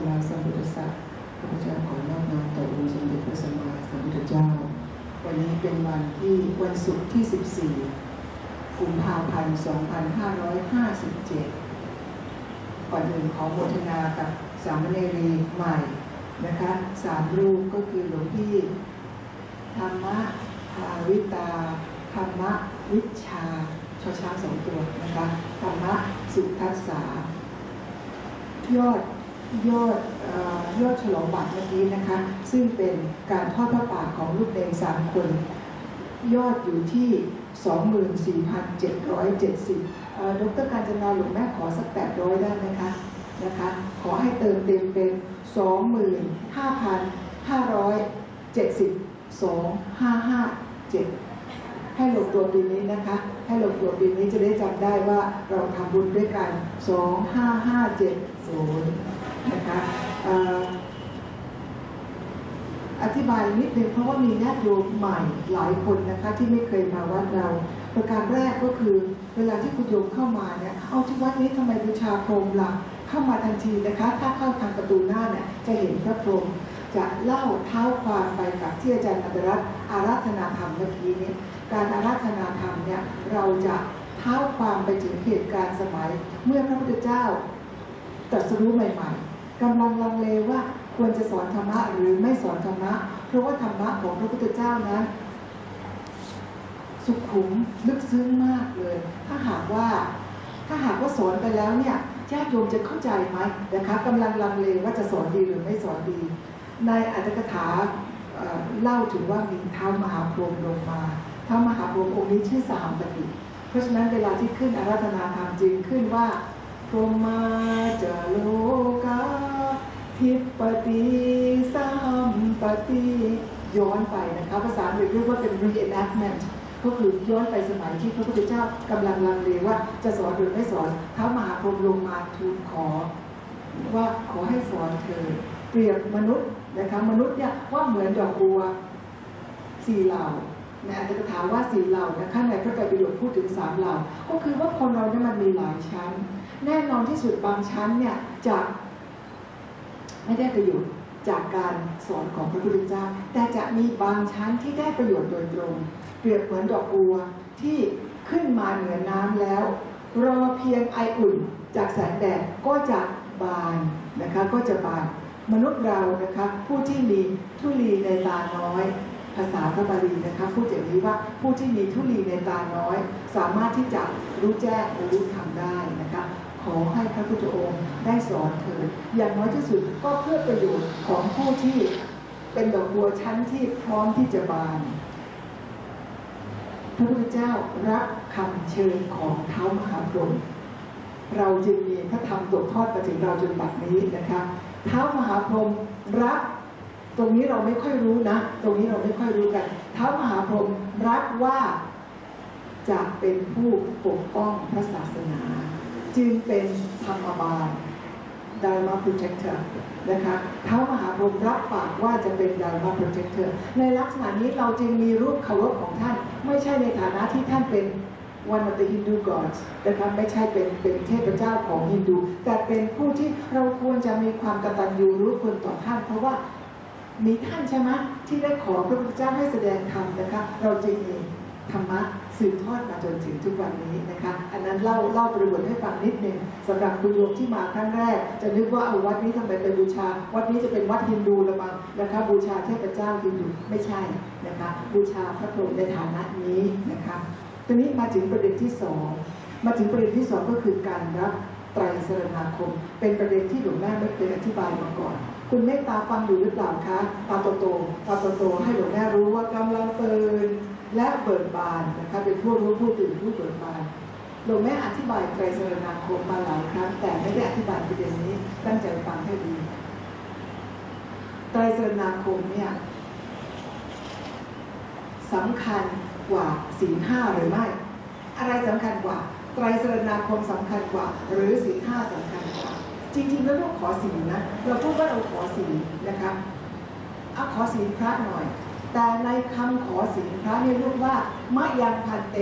มมาสัมพุทธัสสะข้าพเจ้าขอนอบน้อมต่อองค์สมเด็จพระสัมมาสัมพุทธเจ้า วันนี้เป็นวันที่วันศุกร์ที่ 14กุมภาพันธ์ 2557 ก่อนอื่นขอโมทนากับสามเณรีใหม่นะคะสามรูปก็คือหลวงพี่ธรรมะภาวิตาธรรมะวิชาชอช้างสองตัวนะคะธรรมะสุทัสสายอด ยอดอยอดฉลองบัตรเมื่อกี้นะคะ ซึ่งเป็นการทอดพระป่าของลูกเดงสามคน ยอดอยู่ที่ 24,770เอ่อดรการจนาหลวงแม่ขอสัก 800 ได้ไหมคะนะคะ ขอให้เติมเต็มเป็น 25,570 ให้หลงตัวปีนี้นะคะ ให้หลงตัวปีนี้จะได้จำได้ว่าเราทำบุญด้วยกัน 25570 นะคะเอ่ออธิบายนิดนึงเพราะว่ามีญาติโยมใหม่หลายคนนะคะที่ไม่เคยมาวัดเรา ประการแรกก็คือ เวลาที่คุณโยมเข้ามาเนี่ยเอาที่วัดนี้ทำไมบูชาพรหมล่ะเข้ามาทันทีนะคะ ถ้าเข้าทางประตูหน้าเนี่ยจะเห็นพระพรหม จะเล่าเท้าความไปกับที่อาจารย์อัตรัตอาราธนาธรรมเมื่อกี้นี้ การอาราธนาธรรมเนี่ยเราจะเท้าความไปถึงเหตุการณ์สมัย เมื่อพระพุทธเจ้าตรัสรู้ใหม่ ๆกำลังลังเลว่าควรจะสอนธรรมะหรือไม่สอนธรรมะ เพราะว่าธรรมะของพระพุทธเจ้านั้นสุขุมลึกซึ้งมากเลย ถ้าหากว่า ถ้าหากว่าสอนไปแล้วเนี่ยญาติโยมจะเข้าใจไหมนะคะกำลังลังเลว่าจะสอนดีหรือไม่สอนดี ในอัตถกถาเอ่อเล่าถึงว่ามีเท้ามหาพรหมลงมาเท้ามหาพรหมองค์นี้ชื่อสามปฏิเพราะฉะนั้นเวลาที่ขึ้นอาราธนาธรรมจึงขึ้นว่าพรหมาจาโลกาทิปติสัมปติย้อนไปนะคะภาษาอังกฤษเรียกว่าเป็น reenactment ก็คือย้อนไปสมัยที่พระพุทธเจ้ากำลังลังเลว่าจะสอนหรือไม่สอนเท้ามหาพรหมลงมาทูลขอ ว่าขอให้สอนเธอเปรียบมนุษย์ นะคะมนุษย์เนี่ยว่าเหมือนดอกบัวสี่เหล่าในอัตถกถาว่าสี่เหล่านะคะในพระไตรปิฎกพูดถึงสามเหล่า ก็คือว่าคนเราเนี่ยมันมีหลายชั้น แน่นอนที่สุดบางชั้นเนี่ยจะไม่ได้ประโยชน์จากการสอนของพระพุทธเจ้า แต่จะมีบางชั้นที่ได้ประโยชน์โดยตรง เปรียบเหมือนดอกบัวที่ขึ้นมาเหนือน้ำแล้ว รอเพียงไออุ่นจากแสงแดดก็จะบานนะคะก็จะบาน มนุษย์เรานะคะผู้ที่มีทุลีในตาน้อย ภาษาพระบาลีนะคะพูดอย่างนี้ว่าผู้ที่มีทุลีในตาน้อย สามารถที่จะรู้แจ้งรู้ธรรมได้นะคะขอให้พระพุทธองค์ได้สอนเถิดอย่างน้อยที่สุดก็เพื่อประโยชน์ของผู้ที่เป็นดอกบัวชั้นที่พร้อมที่จะบานพระพุทธเจ้ารับคำเชิญของเท้ามหาพรหมเราจึงมีพระธรรมตกทอดมาถึงเราจนบัดนี้นะคะ เท้ามหาพรหมรับตรงนี้เราไม่ค่อยรู้นะ ตรงนี้เราไม่ค่อยรู้กัน เท้ามหาพรหมรับว่าจะเป็นผู้ปกป้องพระศาสนา จึงเป็นธรรมบาล Dharma Protector นะคะเท้ามหาพรหมรับปากว่าจะเป็น Dharma Protector ในลักษณะนี้เราจึงมีรูปเคารพของท่าน ไม่ใช่ในฐานะที่ท่านเป็น one of the Hindu gods นะคะไม่ใช่เป็นเป็นเทพเจ้าของฮินดู แต่เป็นผู้ที่เราควรจะมีความกตัญญูรู้คุณต่อท่าน เพราะว่ามีท่านใช่ไหมที่ได้ขอพระพุทธเจ้าให้แสดงธรรมนะคะเราจึงมีธรรมะสืบทอดมาจนถึงทุกวันนี้นะคะ อันนั้นเล่าเล่าประวัติให้ฟังนิดนึงสำหรับคุณโยมที่มาครั้งแรก จะนึกว่าเอาวัดนี้ทำไมเป็นบูชา วัดนี้จะเป็นวัดฮินดูละมั้งนะคะบูชาเทพเจ้าฮินดูไม่ใช่นะคะบูชาพระพรหมในฐานะนี้นะคะ ทีนี้มาถึงประเด็นที่สองมาถึงประเด็นที่สองก็คือการรับไตรสรณาคม เป็นประเด็นที่หลวงแม่ไม่เคยอธิบายมาก่อน คุณเมตตาฟังอยู่หรือเปล่าคะตาโตๆตาโตๆให้หลวงแม่รู้ว่ากำลังตื่นและเบิกบานนะคะเป็นผู้รู้ผู้ตื่นผู้เบิกบานหลวงแม่อธิบายไตรสรณาคมมาหลายครั้งแต่ไม่ได้อธิบายประเด็นนี้ตั้งใจฟังให้ดีไตรสรณาคมเนี่ยสำคัญ กว่าศีลห้าหรือไม่ อะไรสำคัญกว่า ไตรสรณาคมสำคัญกว่า หรือศีลห้าสำคัญกว่า จริงๆแล้วเราขอศีลนะ เราพูดว่าเราขอศีลนะคะเอาขอศีลพระหน่อย แต่ในคำขอศีลพระเนี่ยเรียกว่ามะยังพันเต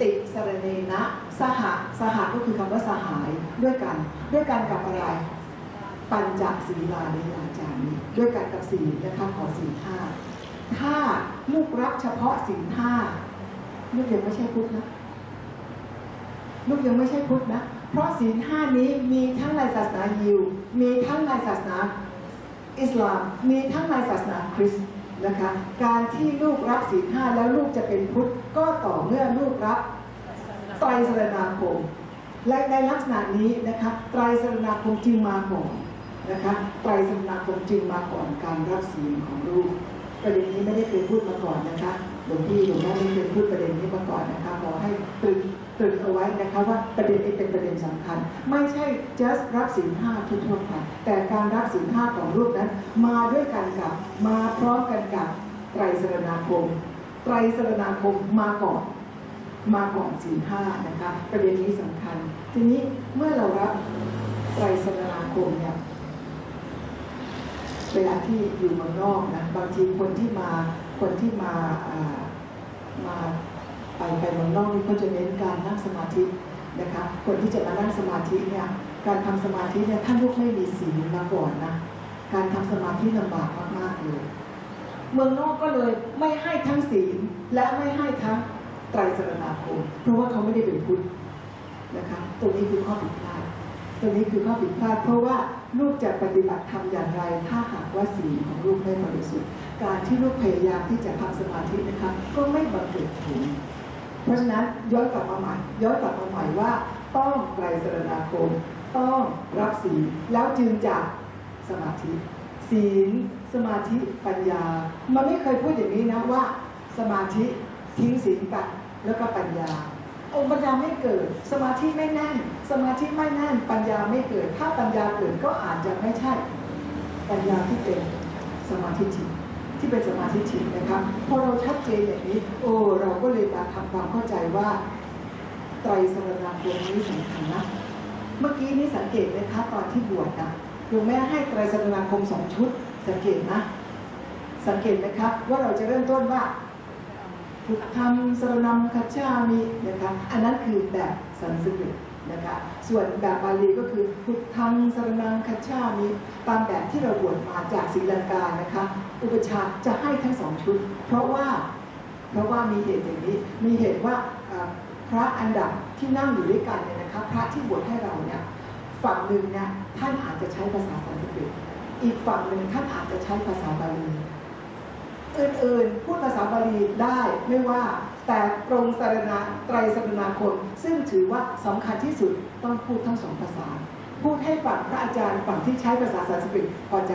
ติสรเนนะสหะสหะก็คือคำว่าสหายด้วยกัน ด้วยกันกับอะไร ปัญจศีลานิยาจามีด้วยกันกับศีลนะคะขอศีลห้า เฉพาะศีลห้าลูกยังไม่ใช่พุทธนะลูกยังไม่ใช่พุทธนะ เพราะศีลห้านี้มีทั้งในศาสนายิว มีทั้งในศาสนาอิสลาม มีทั้งในศาสนาคริสต์นะคะ การที่ลูกรับศีลห้าแล้วลูกจะเป็นพุทธก็ต่อเมื่อลูกรับไตรสรณาคม และในลักษณะนี้นะคะไตรสรณาคมจึงมาก่อนนะคะไตรสรณาคมจึงมาก่อนการรับศีลของลูก ประเด็นนี้ไม่ได้เคยพูดมาก่อนนะคะหลวงพี่หลวงแม่ไม่เคยพูดประเด็นนี้มาก่อนนะคะขอให้ตรึกตรึกเอาไว้นะคะว่าประเด็นนี้เป็นประเด็นสำคัญ ไม่ใช่ just รับศีลห้าทั่วๆไปแต่การรับศีลห้าของลูกนั้น มาด้วยกันกับมาพร้อมกันกับไตรสรณาคมไตรสรณาคมมาก่อนมาก่อนศีลห้านะคะ ประเด็นนี้สำคัญ ทีนี้เมื่อเรารับไตรสรณาคมเนี่ย เวลาที่อยู่เมืองนอกนะบางทีคนที่มาคนที่มาามาไปไปเมืองนอกนี่เขาจะเน้นการนั่งสมาธินะคะคนที่จะมานั่งสมาธิเนี่ยการทำสมาธิเนี่ยท่านลูกไม่มีศีลมาก่อนนะการทำสมาธิลำบากมากๆเลยเมืองนอกก็เลยไม่ให้ทั้งศีลและไม่ให้ทั้งไตรสรณาคมเพราะว่าเขาไม่ได้เป็นพุทธนะคะตรงนี้คือข้อผิดพลาด ตรงนี้คือข้อผิดพลาดเพราะว่าลูกจะปฏิบัติทำอย่างไร ถ้าหากว่าศีของลูกไม่บริสุทธิ์การที่ลูกพยายามที่จะทำสมาธินะคะก็ไม่บังเกิดผลเพราะฉะนั้นย้อนกลับมาใหม่ย้อนกลับมาใหม่ว่า ต้องไตรสรณาคม ต้องรับศีลแล้วจึงจะสมาธิ ศีล สมาธิปัญญา มันไม่เคยพูดอย่างนี้นะว่า สมาธิทิ้งศีลกันแล้วก็ปัญญาองค์ปัญญาไม่เกิด สมาธิไม่แน่น มาธิไม่แน่นปัญญาไม่เกิด ถ้าปัญญาเกิดก็อาจจะไม่ใช่ ปัญญาที่เป็นสมาธิจิตที่เป็นสมาธิจิตนะครับพอเราชัดเจนอย่างนี้ โอ้เราก็เลยมาทำความเข้าใจว่าไตรสรณาคมนี้สำคัญนะเมื่อกี้นี้สังเกตไหมคะตอนที่บวชนะหลวงแม่ให้ไตรสรณาคมสองชุด สังเกตนะสังเกตไหมครับว่าเราจะเริ่มต้นว่าพุทธังสรนังคัจฉามินะคะอันนั้นคือแบบสันสกฤต นะคะส่วนแบบบาลีก็คือพุทธังสรนังคัจฉามิตามแบบที่เราบวชมาจากศรีลังกานะคะอุปชาจะให้ทั้งสองชุด เพราะว่าเพราะว่ามีเหตุอย่างนี้มีเหตุว่าพระอันดับที่นั่งอยู่ด้วยกันเนี่ยนะคะพระที่บวชให้เราเนี่ยฝั่งหนึ่งเนี่ยท่านอาจจะใช้ภาษาสันสกฤตอีกฝั่งหนึ่งท่านอาจจะใช้ภาษาบาลี อื่นๆ พูดภาษาบาลีได้ไม่ว่า แต่ตรงสรณะไตรสรณาคม ซึ่งถือว่าสำคัญที่สุดต้องพูดทั้งสองภาษา พูดให้ฝั่งพระอาจารย์ฝั่งที่ใช้ภาษาสันสกฤตพอใจ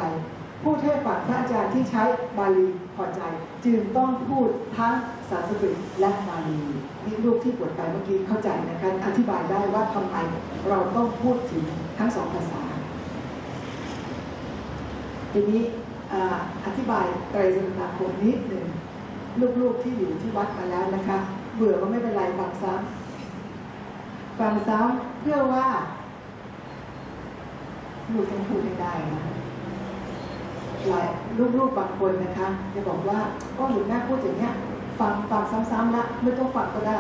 พูดให้ฝั่งพระอาจารย์ที่ใช้บาลีพอใจ จึงต้องพูดทั้งสันสกฤตและบาลีนี่ลูกที่ปวดไปเมื่อกี้เข้าใจนะคะอธิบายได้ว่าทำไมเราต้องพูดถึงทั้งสองภาษาทีนี้ อธิบายไตรสรณาคมนิดหนึ่งลูกๆที่อยู่ที่วัดมาแล้วนะคะ เบื่อก็ไม่เป็นไรฟังซ้ำฟังซ้ำเพื่อว่าลูกต้องพูดให้ได้นะหลายลูกๆบางคนนะคะจะบอกว่าก็หนูแม่พูดอย่างเนี้ยฟังฟังซ้ำๆละไม่ต้องฟังก็ได้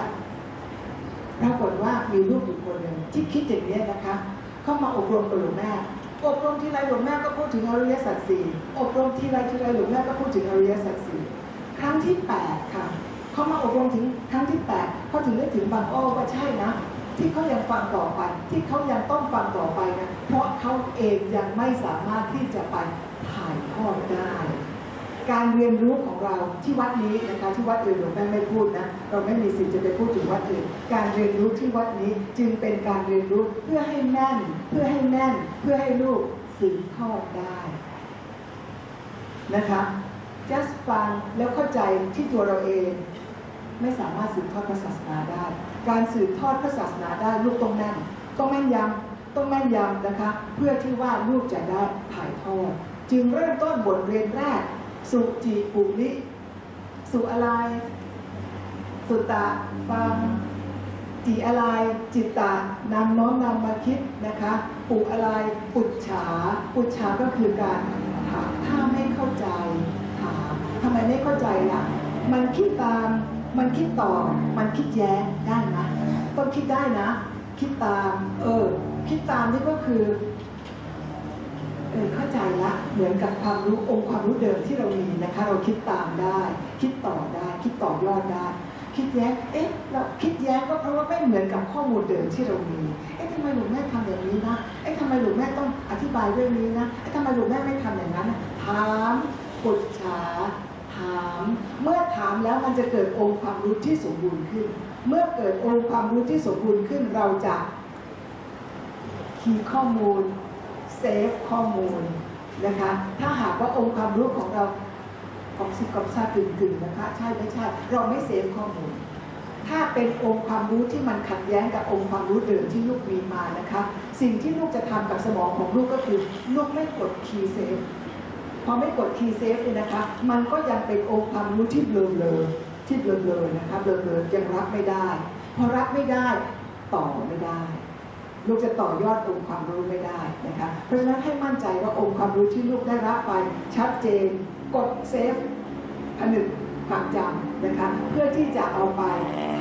ปรากฏว่ามีลูกอยู่คนหนึ่งที่คิดอย่างนี้ยนะคะ เข้ามาอบรมกับหลวงแม่ อบรมทีไรหลวงแม่ก็พูดถึงอริยสัจสี่อบรมทีไรทีไรหลวงแม่ก็พูดถึงอริยสัจสี่ครั้งที่แปดค่ะเขามาอบรมถึงครั้งที่แปดเขาถึงได้ถึงบางอ้อว่าใช่นะ ที่เขายังฟังต่อไป ที่เขายังต้องฟังต่อไปนะเพราะเขาเองยังไม่สามารถที่จะไปถ่ายทอดได้ การเรียนรู้ของเราที่วัดนี้นะคะที่วัดอื่นหลวงแม่ไม่พูดนะเราไม่มีสิทธิ์จะไปพูดถึงวัดอื่น การเรียนรู้ที่วัดนี้จึงเป็นการเรียนรู้เพื่อให้แน่น เพื่อให้แน่น เพื่อให้ลูกสืบทอดได้นะคะ just ฟังแล้วเข้าใจที่ตัวเราเองไม่สามารถสืบทอดพระศาสนาได้ การสืบทอดพระศาสนาได้ลูกต้องแน่นต้องแม่นยำต้องแม่นยำนะคะ เพื่อที่ว่าลูกจะได้ถ่ายทอด จึงเริ่มต้นบทเรียนแรก สุจิปุริสุอะไร สุตะฟังจิอะไรจิตตะนำน้อมนำมาคิดนะคะปุอะไรปุจฉาปุจฉาก็คือการถามถ้าไม่เข้าใจถามทำไมไม่เข้าใจล่ะ มันคิดตาม มันคิดต่อ มันคิดแย้งได้นะต้องคิดได้นะ คิดตาม เออ คิดตามนี่ก็คือ เออเข้าใจละเหมือนกับความรู้องค์ความรู้เดิมที่เรามีนะคะ เราคิดตามได้ คิดต่อได้ คิดต่อยอดได้ คิดแย้งเอ๊ะเราคิดแย้งก็เพราะว่าไม่เหมือนกับข้อมูลเดิมที่เรามีเอ๊ะทำไมหลวงแม่ทำอย่างนี้นะเอ๊ะทำไมหลวงแม่ต้องอธิบายเรื่องนี้นะเอ๊ะทำไมหลวงแม่ไม่ทำอย่างนั้นถามปรึกษาถาม เมื่อถามแล้วมันจะเกิดองค์ความรู้ที่สมบูรณ์ขึ้น เมื่อเกิดองค์ความรู้ที่สมบูรณ์ขึ้นเราจะคีย์ข้อมูล เซฟข้อมูลนะคะถ้าหากว่าองค์ความรู้ของเรากองซิกองซากึ่งกึ่งๆนะคะใช่ไม่ใช่เราไม่เซฟข้อมูล ถ้าเป็นองค์ความรู้ที่มันขัดแย้งกับองค์ความรู้เดิมที่ลูกมีมานะคะ สิ่งที่ลูกจะทำกับสมองของลูกก็คือ ลูกไม่กดคีย์เซฟพอไม่กดคีย์เซฟเนี่ยนะคะ มันก็ยังเป็นองค์ความรู้ที่เบลอๆที่เบลอๆนะคะเบลอๆยังรับไม่ได้ พอรับไม่ได้ต่อไม่ได้ ลูกจะต่อยอดองค์ความรู้ไม่ได้นะคะเพราะฉะนั้นให้มั่นใจว่าองค์ความรู้ที่ลูกได้รับไปชัดเจน กดเซฟผนึกความจำนะคะเพื่อที่จะเอาไป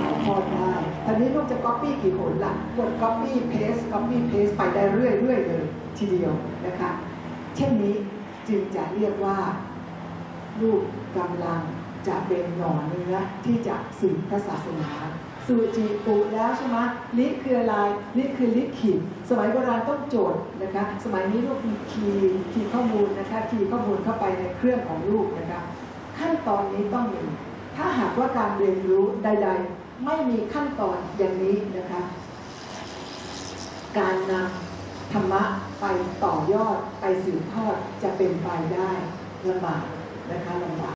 ถ่ายทอดได้ตอนนี้ลูกจะ copy กี่หนล่ะกด copy paste copy paste ไปได้เรื่อยๆเลยทีเดียวนะคะเช่นนี้จึงจะเรียกว่า ลูกกำลังจะเป็นหน่อเนื้อที่จะสืบพระศาสนา สูจิปุแล้วใช่ไหมลิคืออะไรลิคือลิขิตสมัยโบราณต้องโจทย์นะคะ สมัยนี้ลูกมีคีย์คีย์ข้อมูลนะคะคีย์ข้อมูลเข้าไปในเครื่องของลูกนะคะขั้นตอนนี้ต้องมี ถ้าหากว่าการเรียนรู้ใด ๆ ไม่มีขั้นตอนอย่างนี้นะคะ การนำธรรมะไปต่อยอดไปสืบทอดจะเป็นไปได้ลำบากนะคะลำบาก